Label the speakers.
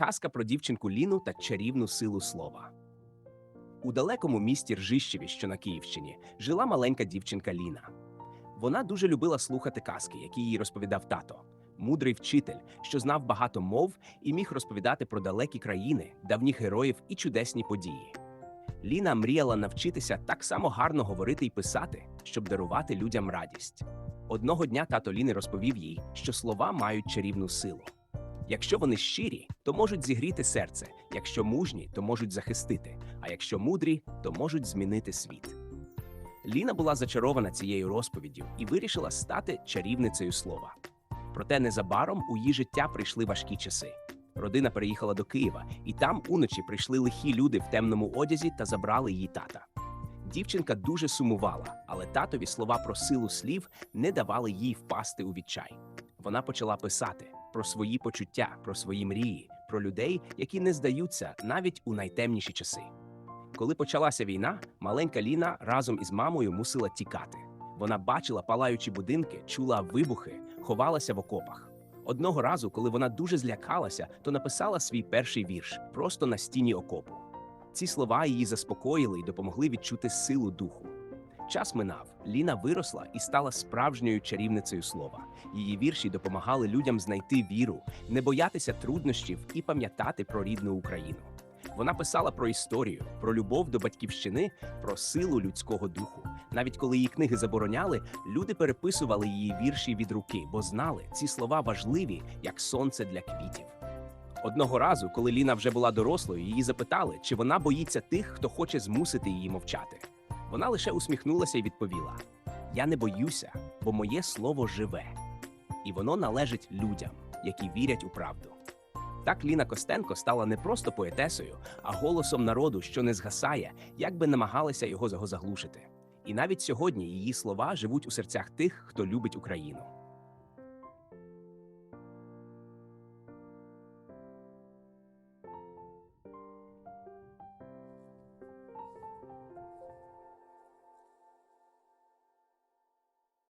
Speaker 1: Казка про дівчинку Ліну та чарівну силу слова. У далекому місті Ржищеві, що на Київщині, жила маленька дівчинка Ліна. Вона дуже любила слухати казки, які їй розповідав тато, мудрий вчитель, що знав багато мов і міг розповідати про далекі країни, давніх героїв і чудесні події. Ліна мріяла навчитися так само гарно говорити і писати, щоб дарувати людям радість. Одного дня тато Ліни розповів їй, що слова мають чарівну силу. Якщо вони щирі, то можуть зігріти серце, якщо мужні, то можуть захистити, а якщо мудрі, то можуть змінити світ. Ліна була зачарована цією розповіддю і вирішила стати чарівницею слова. Проте незабаром у її життя прийшли важкі часи. Родина переїхала до Києва, і там уночі прийшли лихі люди в темному одязі та забрали її тата. Дівчинка дуже сумувала, але татові слова про силу слів не давали їй впасти у відчай. Вона почала писати про свої почуття, про свої мрії, про людей, які не здаються навіть у найтемніші часи. Коли почалася війна, маленька Ліна разом із мамою мусила тікати. Вона бачила палаючі будинки, чула вибухи, ховалася в окопах. Одного разу, коли вона дуже злякалася, то написала свій перший вірш просто на стіні окопу. Ці слова її заспокоїли і допомогли відчути силу духу. Час минав, Ліна виросла і стала справжньою чарівницею слова. Її вірші допомагали людям знайти віру, не боятися труднощів і пам'ятати про рідну Україну. Вона писала про історію, про любов до батьківщини, про силу людського духу. Навіть коли її книги забороняли, люди переписували її вірші від руки, бо знали, ці слова важливі, як сонце для квітів. Одного разу, коли Ліна вже була дорослою, її запитали, чи вона боїться тих, хто хоче змусити її мовчати. Вона лише усміхнулася і відповіла: Я не боюся, бо моє слово живе, і воно належить людям, які вірять у правду. Так Ліна Костенко стала не просто поетесою, а голосом народу, що не згасає, як би намагалися його заглушити. І навіть сьогодні її слова живуть у серцях тих, хто любить Україну.